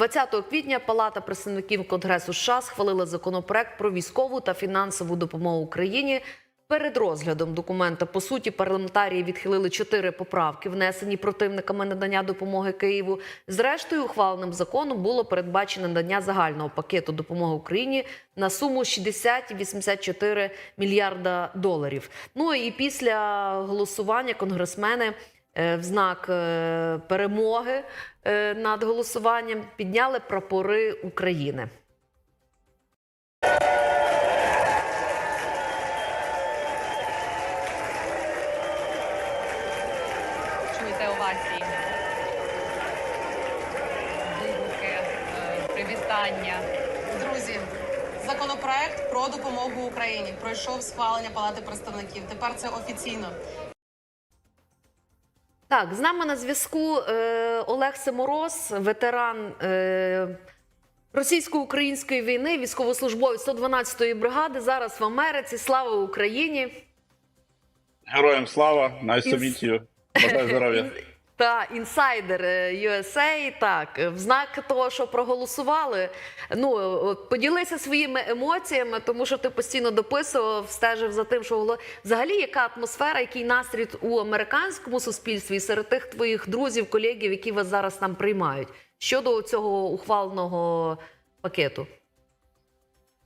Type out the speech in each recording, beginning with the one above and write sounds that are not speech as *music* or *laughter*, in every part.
20 квітня Палата представників Конгресу США схвалила законопроект про військову та фінансову допомогу Україні. Перед розглядом документа по суті парламентарії відхилили чотири поправки, внесені противниками надання допомоги Києву. Зрештою, ухваленим законом було передбачено надання загального пакету допомоги Україні на суму 60,84 мільярда доларів. Ну і після голосування конгресмени в знак е, перемоги е, над голосуванням підняли прапори України. чуєте овації, вигуки, е, привітання. Друзі, законопроект про допомогу Україні пройшов схвалення Палати представників. Тепер це офіційно. Так, з нами на зв'язку е, Олег Семороз, ветеран е, російсько-української війни, військовослужбовець 112-ї бригади. Зараз в Америці. Слава Україні! Героям слава, you. Бажаю здоров'я. *laughs* Та інсайдер е, USA, так, в знак того, що проголосували. Ну поділися своїми емоціями, тому що ти постійно дописував, стежив за тим, що взагалі яка атмосфера, який настрій у американському суспільстві і серед тих твоїх друзів, колегів, які вас зараз там приймають щодо цього ухваленого пакету.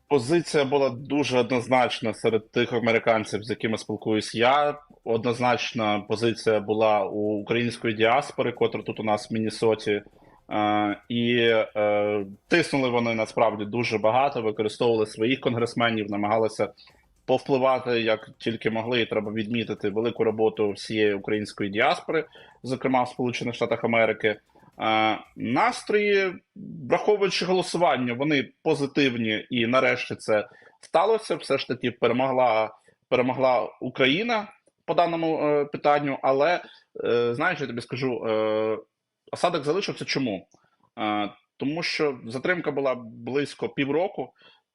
Позиція була дуже однозначна серед тих американців, з якими спілкуюсь я. Однозначна позиція була у української діаспори, котра тут у нас в Міннесоті. Е, і е, тиснули вони насправді дуже багато, використовували своїх конгресменів, намагалися повпливати як тільки могли. І треба відмітити велику роботу всієї української діаспори, зокрема в Сполучених Штатах Америки. Настрої, враховуючи голосування, вони позитивні, і нарешті це сталося. Все ж таки перемогла, перемогла Україна по даному е, питанню. Але е, знаєш, я тобі скажу, е, осадок залишився чому? Тому що затримка була близько півроку.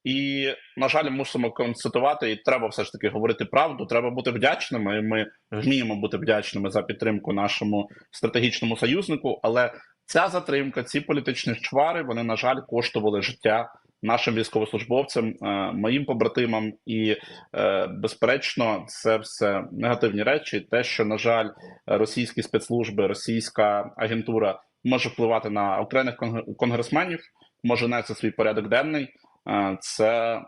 І, на жаль, мусимо констатувати, і треба все ж таки говорити правду. Треба бути вдячними. і Ми вміємо бути вдячними за підтримку нашому стратегічному союзнику. Але ця затримка, ці політичні чвари, вони на жаль коштували життя нашим військовослужбовцям, е, моїм побратимам, і е, безперечно, це все негативні речі. Те, що на жаль, російські спецслужби, російська агентура може впливати на окремих конг- конгресменів, може нести свій порядок денний. Е, Це е,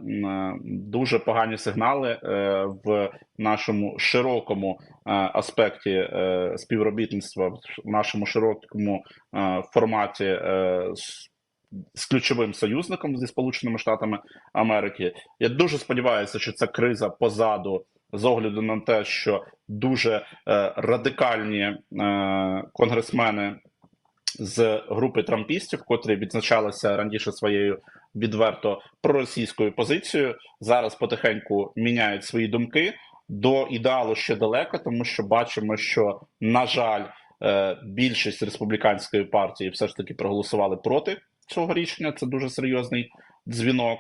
дуже погані сигнали е, в нашому широкому аспекті співробітництва, в нашому широкому форматі з ключовим союзником зі Сполученими Штатами Америки. Я дуже сподіваюся, що ця криза позаду. З огляду на те, що дуже е, радикальні е, конгресмени з групи трампістів, котрі відзначалися раніше своєю відверто проросійською позицією, зараз потихеньку міняють свої думки. До ідеалу ще далеко, тому що бачимо, що на жаль, е, більшість республіканської партії все ж таки проголосували проти цього рішення. Це дуже серйозний дзвінок.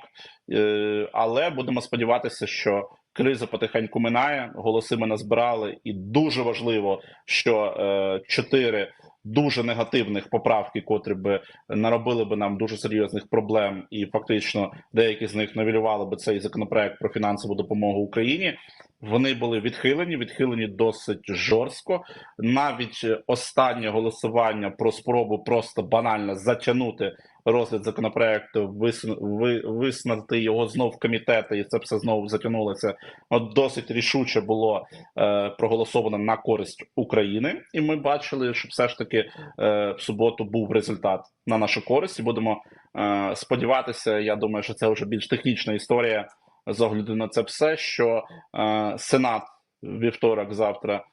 Е, Але будемо сподіватися, що криза потихеньку минає. Голоси ми назбирали, і дуже важливо, що е, чотири дуже негативних поправки, котрі би наробили би нам дуже серйозних проблем, і фактично деякі з них навілювали би цей законопроект про фінансову допомогу Україні. Вони були відхилені, відхилені досить жорстко. Навіть е, останнє голосування про спробу просто банально затягнути розгляд законопроекту, вис- виснати його знов в комітети, і це все знову затягнулося. От досить рішуче було е, проголосовано на користь України, і ми бачили, що все ж таки е, в суботу був результат на нашу користь. І будемо е, сподіватися. Я думаю, що це вже більш технічна історія з огляду на це все. Що е, Сенат вівторок завтра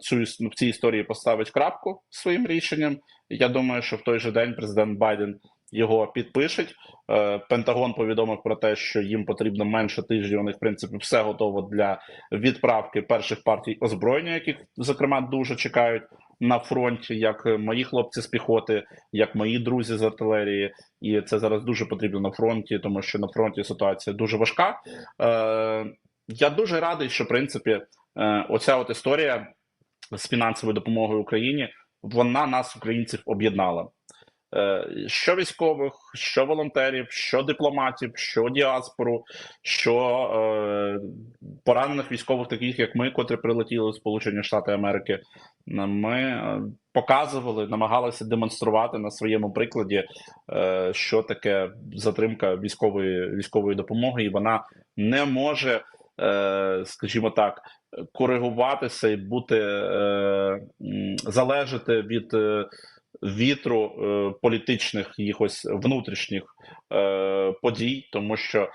цю іс- в цій історії поставить крапку своїм рішенням. Я думаю, що в той же день президент Байден його підпишеть. Е, Пентагон повідомив про те, що їм потрібно менше тижнів. У них в принципі все готово для відправки перших партій озброєння, яких зокрема дуже чекають на фронті, як мої хлопці з піхоти, як мої друзі з артилерії. І це зараз дуже потрібно на фронті, тому що на фронті ситуація дуже важка. Е, я дуже радий, що в принципі е, оця от історія з фінансовою допомогою Україні вона нас, українців, об'єднала. е, що військових, що волонтерів, що дипломатів, що діаспору, що е, поранених військових, таких як ми, котрі прилетіли в Сполучені Штати Америки. Ми е, показували, намагалися демонструвати на своєму прикладі, е, що таке затримка військової військової допомоги, і вона не може, скажімо так, коригуватися і бути е, залежати від е, вітру е, політичних якихось внутрішніх е, подій, тому що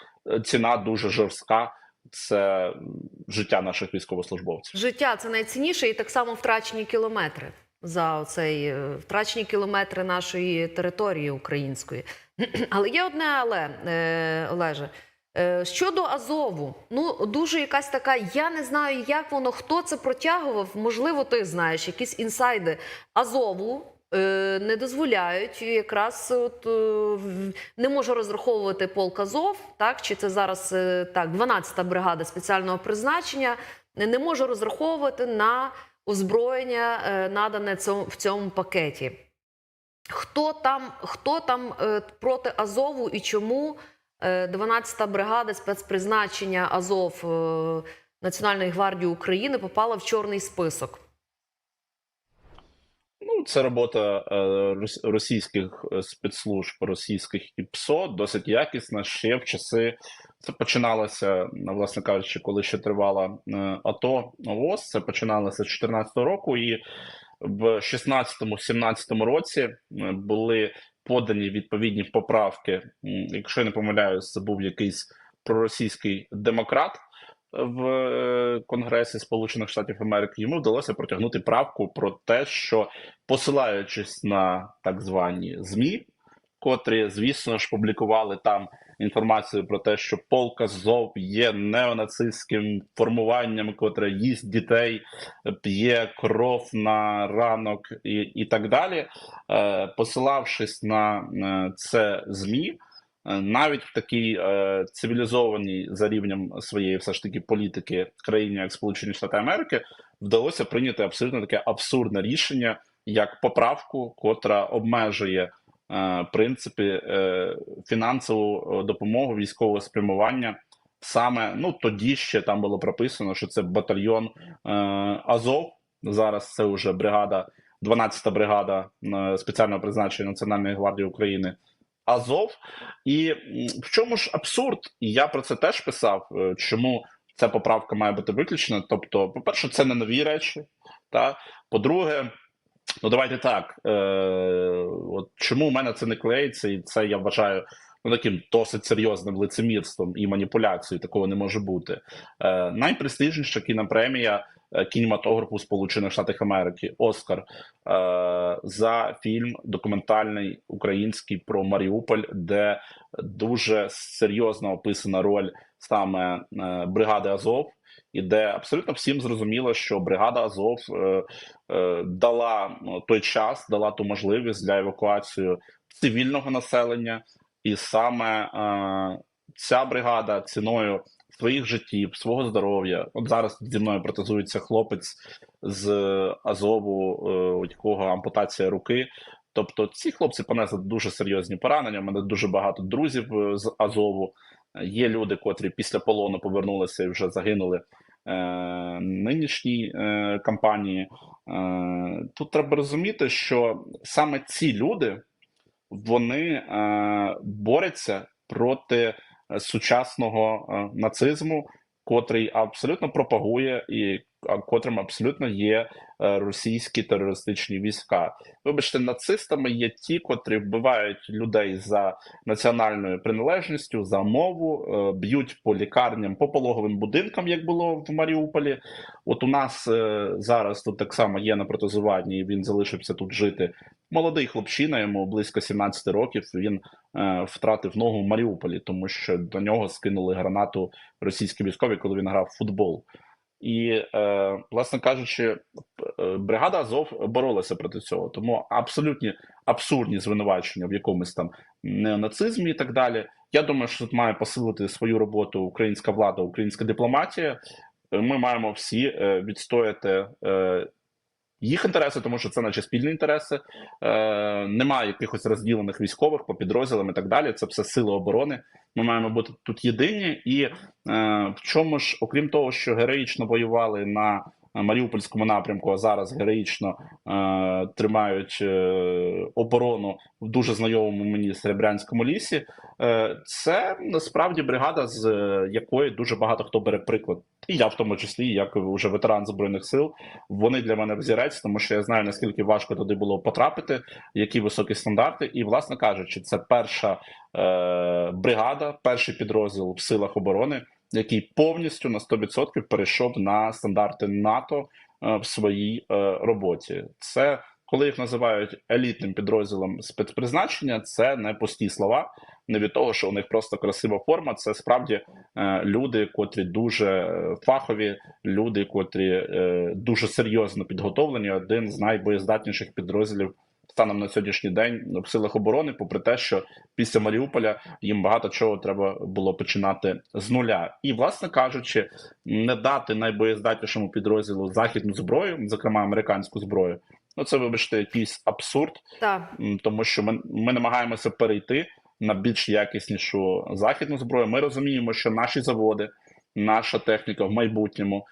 ціна дуже жорстка. Це життя наших військовослужбовців. Життя це найцінніше, і так само втрачені кілометри за цей е, втрачені кілометри нашої території української. *clears throat* Але є одне але, е, Олеже. Е, Щодо Азову, ну дуже якась така. Я не знаю, як воно хто це протягував. Можливо, ти знаєш якісь інсайди Азову. е, Не дозволяють якраз от, е, не може розраховувати полк Азов, так чи це зараз так, 12-та бригада спеціального призначення не може розраховувати на озброєння, надане в цьому пакеті. Хто там, хто там проти Азову і чому 12-та бригада спецпризначення Азов е, Національної гвардії України попала в чорний список? Ну, це робота е, російських е, спецслужб, російських і ПСО, досить якісна. Ще в часи це починалося, ну, власне кажучи, коли ще тривала е, АТО ООС. Це починалося з 2014 року, і в 16-17 році е, були подані відповідні поправки. Якщо я не помиляюсь, це був якийсь проросійський демократ в е, Конгресі Сполучених Штатів Америки. Йому вдалося протягнути правку про те, що посилаючись на так звані ЗМІ, котрі, звісно ж, публікували там інформацію про те, що полк Азов є неонацистським формуванням, котре їсть дітей, п'є кров на ранок і, і так далі. Е, посилавшись на е, це ЗМІ, е, навіть в такій е, цивілізованій за рівнем своєї все ж таки політики країні, як Сполучені Штати Америки, вдалося прийняти абсолютно таке абсурдне рішення, як поправку, котра обмежує е, принципи е, фінансову е, допомогу військового спрямування. Саме ну тоді ще там було прописано, що це батальйон Азов. Зараз це вже бригада, 12-та бригада спеціального призначення Національної гвардії України. Азов, і в чому ж абсурд? І я про це теж писав. Чому ця поправка має бути виключена? Тобто, по-перше, це не нові речі. Та по-друге, ну давайте так. Е, от чому у мене це не клеїться, і це я вважаю ну, таким досить серйозним лицемірством і маніпуляцією. Такого не може бути. Е, найпрестижніша кінопремія е, кінематографу Сполучених Штатів Америки Оскар е, за фільм документальний український про Маріуполь, де дуже серйозно описана роль саме е, бригади Азов, і де абсолютно всім зрозуміло, що бригада Азов е, е, дала ну, той час, дала ту можливість для евакуації цивільного населення, і саме е, ця бригада ціною своїх життів, свого здоров'я. От зараз зі мною протезується хлопець з Азову, е, у якого ампутація руки. Тобто ці хлопці понесли дуже серйозні поранення. У мене дуже багато друзів е, з Азову. Є люди, котрі після полону повернулися і вже загинули е, нинішній е, кампанії. Е, тут треба розуміти, що саме ці люди вони борються проти сучасного нацизму, котрий абсолютно пропагує і котрим абсолютно є російські терористичні війська. Вибачте, нацистами є ті, котрі вбивають людей за національною приналежністю, за мову, е, б'ють по лікарням, по пологовим будинкам, як було в Маріуполі. От у нас е, зараз тут так само є на протезуванні, і він залишився тут жити. Молодий хлопчина, йому близько 17 років. Він е, втратив ногу в Маріуполі, тому що до нього скинули гранату російські військові, коли він грав в футбол. І, е, власне кажучи, е, бригада Азов боролася проти цього. Тому абсолютні абсурдні звинувачення в якомусь там неонацизмі і так далі. Я думаю, що тут має посилити свою роботу українська влада, українська дипломатія. Ми маємо всі е, відстояти е, їх інтереси, тому що це наші спільні інтереси. Е, немає якихось розділених військових по підрозділам і так далі. Це все сили оборони. Ми маємо бути тут єдині. І е, в чому ж, окрім того, що героїчно воювали на Маріупольському напрямку, а зараз героїчно е, тримають е, оборону в дуже знайомому мені Серебрянському лісі. Е, це насправді бригада, з е, якої дуже багато хто бере приклад. І я в тому числі, як вже ветеран збройних сил, вони для мене взірець, тому що я знаю наскільки важко туди було потрапити, які високі стандарти. І, власне кажучи, це перша е, бригада, перший підрозділ в силах оборони, який повністю на 100% перейшов на стандарти НАТО е, в своїй е, роботі. Це коли їх називають елітним підрозділом спецпризначення, це не пусті слова. Не від того, що у них просто красива форма. Це справді е, люди, котрі дуже фахові, люди, котрі дуже серйозно підготовлені. Один з найбоєздатніших підрозділів станом на сьогоднішній день в силах оборони, попри те, що після Маріуполя їм багато чого треба було починати з нуля. І, власне кажучи, не дати найбоєздатнішому підрозділу західну зброю, зокрема американську зброю. Ну це вибачте, якийсь абсурд, Так. Тому що ми, ми намагаємося перейти на більш якіснішу західну зброю. Ми розуміємо, що наші заводи, наша техніка в майбутньому,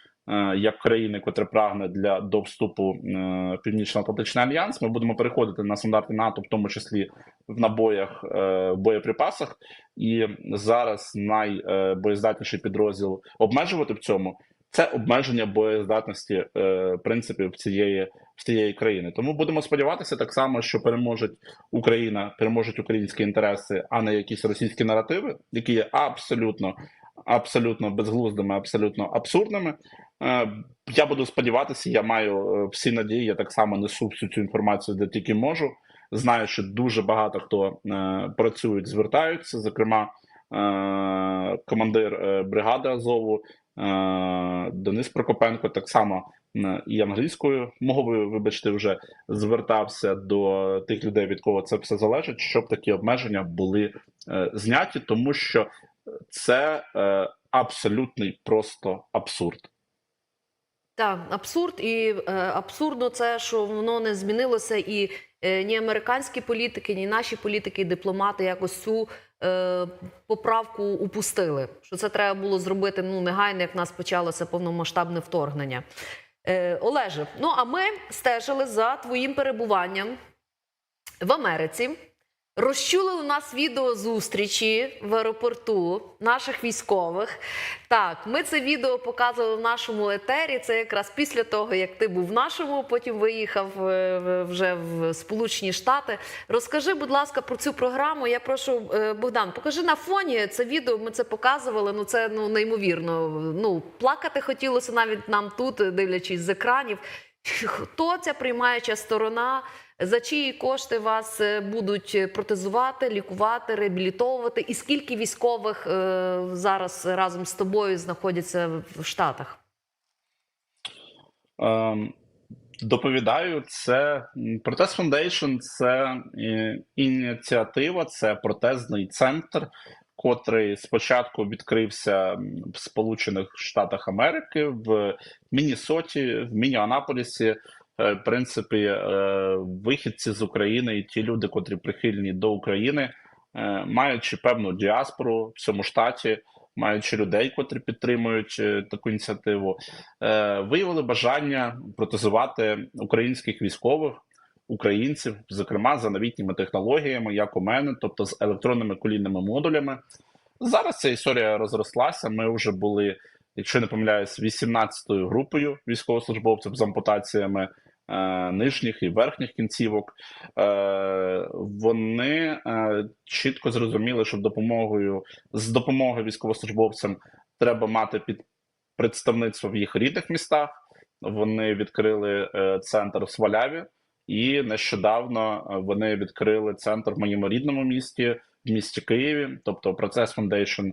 як країни, котре прагне для до вступу е, Північно-Атлантичний альянс, ми будемо переходити на стандарти НАТО, в тому числі в набоях, е, боєприпасах. І зараз найбоєздатніший підрозділ обмежувати в цьому. Це обмеження боєздатності е, принципів цієї цієї країни. Тому будемо сподіватися так само, що переможуть Україна, переможуть українські інтереси, а не якісь російські наративи, які є абсолютно, абсолютно безглуздими, абсолютно абсурдними. Е, я буду сподіватися, я маю е, всі надії. Я так само несу всю цю інформацію, де тільки можу. Знаю, що дуже багато хто е, працюють, звертаються. Зокрема, командир бригади Азову. Денис Прокопенко так само і англійською мовою, вибачте, вже звертався до тих людей, від кого це все залежить, щоб такі обмеження були зняті, тому що це е, абсолютний просто абсурд. Так, абсурд, і е, абсурдно це, що воно не змінилося, і е, ні американські політики, ні наші політики, дипломати якось цю е, поправку упустили. Що це треба було зробити ну негайно, як в нас почалося повномасштабне вторгнення. Е, Олеже, ну а ми стежили за твоїм перебуванням в Америці. Розчули у нас відео зустрічі в аеропорту наших військових. Так, ми це відео показували в нашому етері. Це якраз після того, як ти був в нашому, потім виїхав е, вже в Сполучені Штати. Розкажи, будь ласка, про цю програму. Я прошу, е, Богдан, покажи на фоні це відео. Ми це показували. Ну це ну неймовірно. Ну плакати хотілося навіть нам тут, дивлячись з екранів. Хто ця приймаюча сторона? За чиї кошти вас е, будуть протезувати, лікувати, реабілітовувати? І скільки військових е, зараз разом з тобою знаходяться в Штатах? Ем, Доповідаю, це Протез Foundation – це е, ініціатива, це протезний центр, котрий спочатку відкрився в Сполучених Штатах Америки, в Міннесоті, в Мініанаполісі. Е, В принципі, е, вихідці з України і ті люди, котрі прихильні до України, е, маючи певну діаспору в цьому штаті, маючи людей, котрі підтримують таку ініціативу, виявили бажання протезувати українських військових, українців, зокрема за новітніми технологіями, як у мене, тобто з електронними колінними модулями. Зараз ця історія розрослася. Ми вже були, якщо не помиляюсь, 18-ю групою військовослужбовців з ампутаціями е, нижніх і верхніх кінцівок. Е, вони е, чітко зрозуміли, що допомогою з допомогою військовослужбовцям треба мати під представництво в їх рідних містах. Вони відкрили центр в Сваляві, і нещодавно вони відкрили центр в моєму рідному місті, в місті Києві. Тобто процес Foundation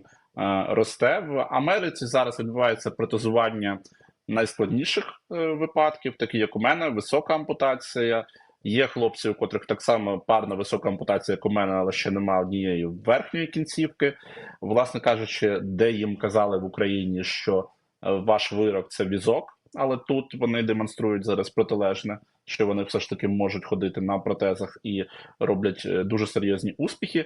росте в Америці. Зараз відбувається протезування найскладніших е, випадків, такі як у мене, висока ампутація. Є хлопці, у котрих так само парна висока ампутація, як у мене, але ще немає однієї верхньої кінцівки. Власне кажучи, де їм казали в Україні, що е, ваш вирок це візок, але тут вони демонструють зараз протилежне. що вони все ж таки можуть ходити на протезах і роблять е, дуже серйозні успіхи.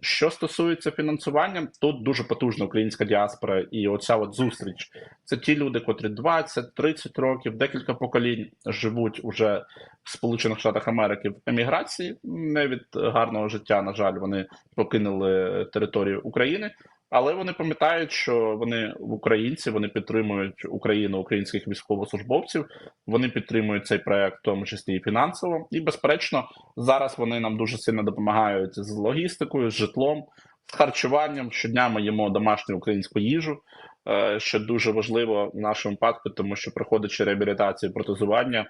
Що стосується фінансування, тут дуже потужна українська діаспора, і оця от зустріч. Це ті люди, котрі 20-30 років, декілька поколінь живуть уже в Сполучених Штатах Америки в еміграції. Не від гарного життя, на жаль, вони покинули територію України. Але вони пам'ятають, що вони українці, вони підтримують Україну, українських військовослужбовців. Вони підтримують цей проект, в тому числі і фінансово. І безперечно, зараз вони нам дуже сильно допомагають з логістикою, з житлом, з харчуванням. Щодня ми їмо домашню українську їжу, е, що дуже важливо в нашому випадку, тому що проходячи реабілітацію, протезування,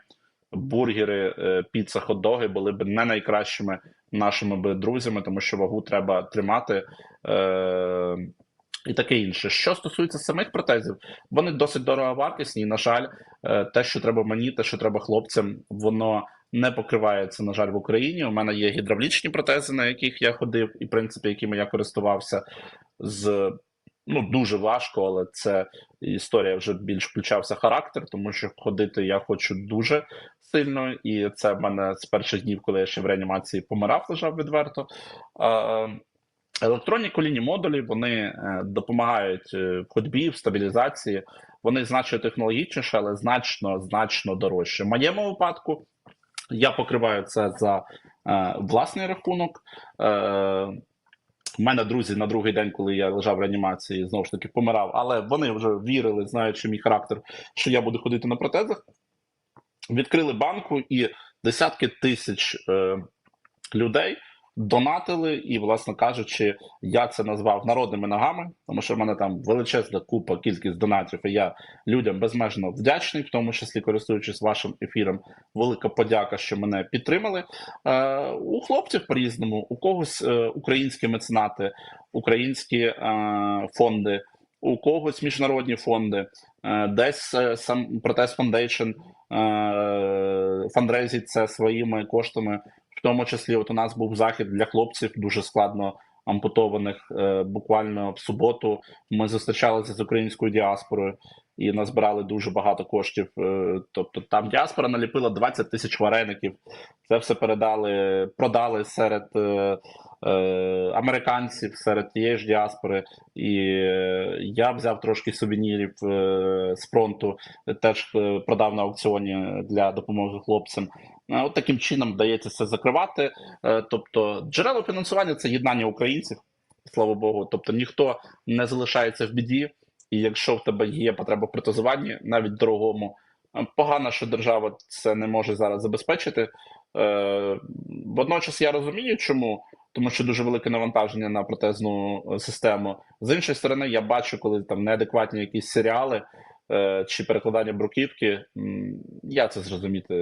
бургери, е, піца, хот-доги були б не найкращими нашими би друзями, тому що вагу треба тримати. Е, і таке інше. Що стосується самих протезів, вони досить дороговартісні. І, на жаль, е, те, що треба мені, те, що треба хлопцям, воно не покривається, на жаль, в Україні. У мене є гідравлічні протези, на яких я ходив, і в принципі, якими я користувався з ну дуже важко, але це історія вже більш включався характер, тому що ходити я хочу дуже сильно, і це в мене з перших днів, коли я ще в реанімації помирав, лежав відверто. Електронні колінні модулі вони е, допомагають е, в ходьбі, в стабілізації. Вони значно технологічніші, але значно значно дорожче. В моєму випадку я покриваю це за е, власний рахунок. Е, у мене друзі на другий день, коли я лежав в реанімації, знову ж таки помирав, але вони вже вірили, знаючи мій характер, що я буду ходити на протезах. Відкрили банку, і десятки тисяч е, людей донатили. І, власне кажучи, я це назвав народними ногами, тому що в мене там величезна купа кількість донатів. І я людям безмежно вдячний, в тому числі користуючись вашим ефіром. Велика подяка, що мене підтримали. Е, у хлопців по різному, у когось е, українські меценати, українські е, фонди, у когось міжнародні фонди, десь е, сам Протест е, фандрезить це своїми коштами. В тому числі, от у нас був захід для хлопців дуже складно ампутованих. Е, буквально в суботу ми зустрічалися з українською діаспорою і назбирали дуже багато коштів. Е, тобто там діаспора наліпила 20 тисяч вареників. Це все передали, продали серед е, е, американців, серед тієї ж діаспори. І е, я взяв трошки сувенірів е, з фронту, теж е, продав на аукціоні для допомоги хлопцям. Е, От таким чином вдається це закривати. Е, Тобто, джерело фінансування це єднання українців, слава Богу. Тобто ніхто не залишається в біді, і якщо в тебе є потреба в протезуванні, навіть дорогому, е, погано, що держава це не може зараз забезпечити. Е, Водночас я розумію, чому. Тому що дуже велике навантаження на протезну е, систему. З іншої сторони, я бачу, коли там неадекватні якісь серіали е, чи перекладання бруківки. Я це зрозуміти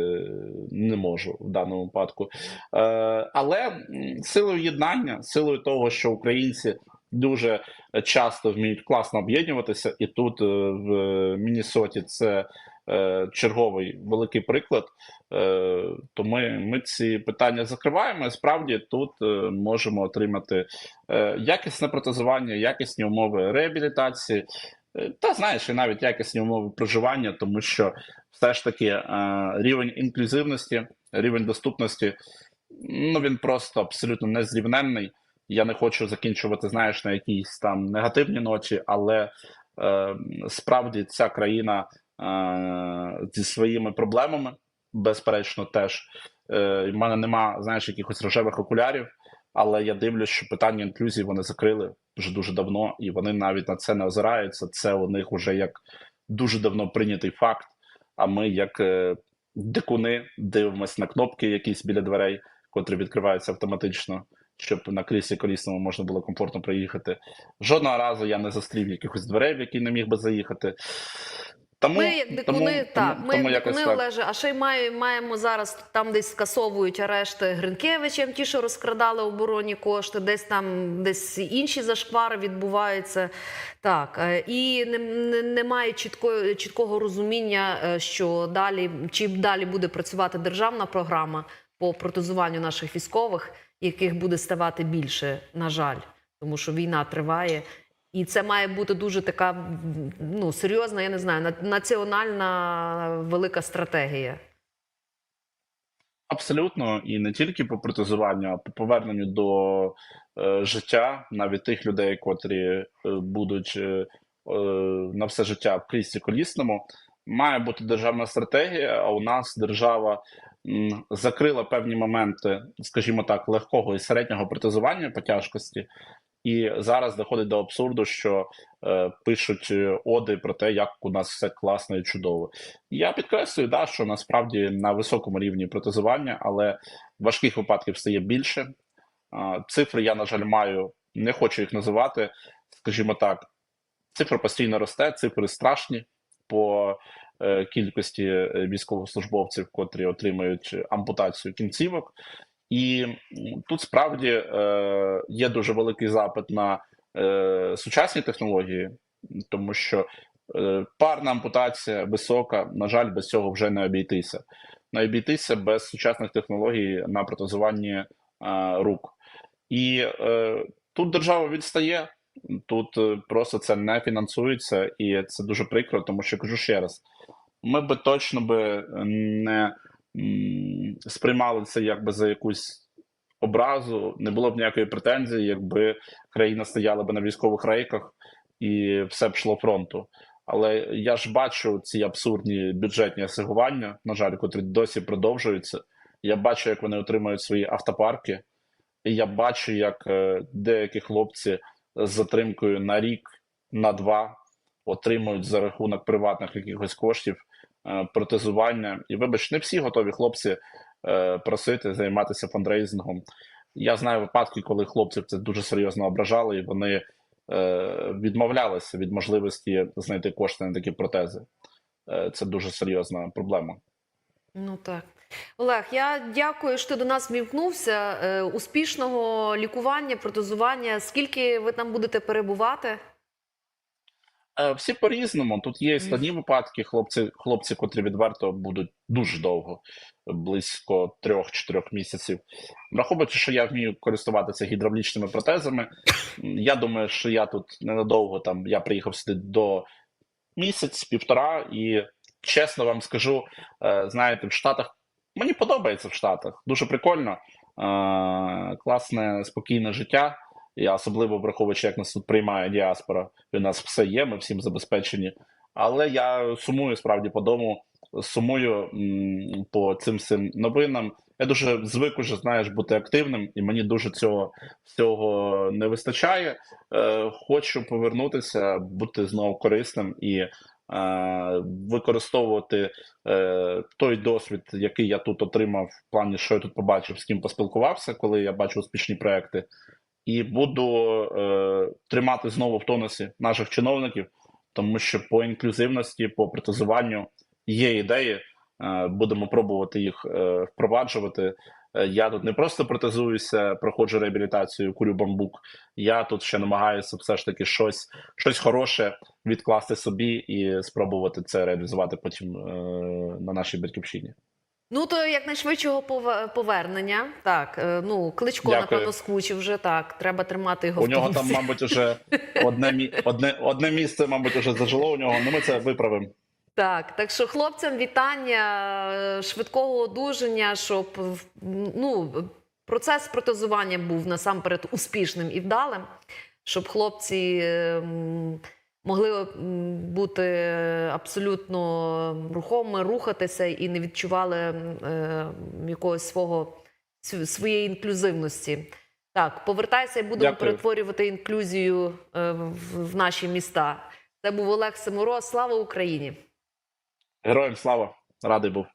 не можу в даному випадку. Е, Але силою єднання, силою того, що українці дуже часто вміють класно об'єднуватися, і тут в Міннесоті це черговий великий приклад. Е, То ми, ми ці питання закриваємо. І справді тут е, можемо отримати е, якісне протезування, якісні умови реабілітації. е, Та знаєш, і навіть якісні умови проживання, тому що все ж таки е, рівень інклюзивності, рівень доступності, ну він просто абсолютно незрівненний. Я не хочу закінчувати, знаєш, на якійсь там негативній ноті, але е, справді ця країна е, зі своїми проблемами, безперечно, теж е, в мене нема, знаєш, якихось рожевих окулярів, але я дивлюсь, що питання інклюзії вони закрили вже дуже давно, і вони навіть на це не озираються. Це у них вже як дуже давно прийнятий факт. А ми, як е, дикуни, дивимося на кнопки якісь біля дверей, котрі відкриваються автоматично, щоб на кріслі колісному можна було комфортно проїхати. Жодного разу я не застрів якихось дверей, в які не міг би заїхати. Тому, Ми як дикуни, тому, так, тому, ми тому як дикуни, так. Олеже, а ще й має- маємо зараз там десь скасовують арешти Гринкевичем, ті, що розкрадали оборонні кошти, десь там десь інші зашквари відбуваються. Так, е, і не- не- немає чіткої, чіткого розуміння, е, що далі чи далі буде працювати державна програма по протезуванню наших військових, яких буде ставати більше, на жаль, тому що війна триває. І це має бути дуже така ну, серйозна, я не знаю, національна велика стратегія. Абсолютно, і не тільки по протезуванню, а по поверненню до е, життя, навіть тих людей, котрі е, будуть е, е, на все життя в кріслі колісному, має бути державна стратегія. А у нас держава м, закрила певні моменти, скажімо так, легкого і середнього протезування по тяжкості. І зараз доходить до абсурду, що е, пишуть е, оди про те, як у нас все класно і чудово. Я підкреслюю, да, що насправді на високому рівні протезування, але важких випадків стає більше. А, Цифри я, на жаль, маю, не хочу їх називати. Скажімо так, цифра постійно росте, цифри страшні по е, кількості е, військовослужбовців, котрі отримують ампутацію кінцівок. І тут справді е, є дуже великий запит на е, сучасні технології, тому що Е, Парна ампутація висока, на жаль, без цього вже не обійтися. Не обійтися без сучасних технологій на протезуванні е, рук. І е, тут держава відстає, тут е, просто це не фінансується, і це дуже прикро, тому що кажу ще раз: ми би точно би не сприймали це якби за якусь образу, не було б ніякої претензії, якби країна стояла б на військових рейках і все б йшло фронту. Але я ж бачу ці абсурдні бюджетні асигування, на жаль, котрі досі продовжуються. Я бачу, як вони отримують свої автопарки, і я бачу, як е, деякі хлопці з затримкою на рік, на два отримують за рахунок приватних якихось коштів протезування. І вибач, не всі готові хлопці е, просити займатися фандрейзингом. Я знаю випадки, коли хлопців це дуже серйозно ображали, і вони е, відмовлялися від можливості знайти кошти на такі протези. Е, Це дуже серйозна проблема. Ну так. Олег, я дякую, що ти до нас вмімкнувся. Е, Успішного лікування, протезування. Скільки ви там будете перебувати? Е, Всі по-різному. Тут є складні випадки. Хлопці, хлопці, котрі відверто будуть дуже довго, близько трьох-чотирьох місяців. Враховуючи, що я вмію користуватися гідравлічними протезами, я думаю, що я тут ненадовго там я приїхав сюди до місяць-півтора, і чесно вам скажу, е, знаєте, в Штатах мені подобається в Штатах. Дуже прикольно, е, класне, спокійне життя. Я особливо враховуючи, як нас тут приймає діаспора. І у нас все є, ми всім забезпечені. Але я сумую справді по дому, сумую по цим всім новинам. Я дуже звик уже, знаєш, бути активним, і мені дуже цього всього не вистачає. Е, хочу повернутися, бути знову корисним і е, використовувати е, той досвід, який я тут отримав, в плані, що я тут побачив, з ким поспілкувався, коли я бачу успішні проекти і буду е, тримати знову в тонусі наших чиновників, тому що по інклюзивності, по протезуванню є ідеї. Е, будемо пробувати їх е, впроваджувати. Е, Я тут не просто протезуюся, проходжу реабілітацію, курю бамбук. Я тут ще намагаюся все ж таки щось, щось хороше відкласти собі і спробувати це реалізувати потім е, на нашій батьківщині. Ну, то якнайшвидшого пове- повернення. Так, е, ну, кличко, Дякую. напевно, скучив вже так. Треба тримати його У в нього там, мабуть, уже одне, мі- одне, одне місце, мабуть, уже зажило у нього. Ну ми це виправимо. Так, так що хлопцям вітання, е, швидкого одужання, щоб ну, процес протезування був насамперед успішним і вдалим, щоб хлопці е, м, могли бути абсолютно рухомими, рухатися і не відчували е, якогось свого своєї інклюзивності. Так, повертайся і будемо Дякую. перетворювати інклюзію е, в, наші міста. Це був Олег Семороз. Слава Україні! Героям слава! Радий був.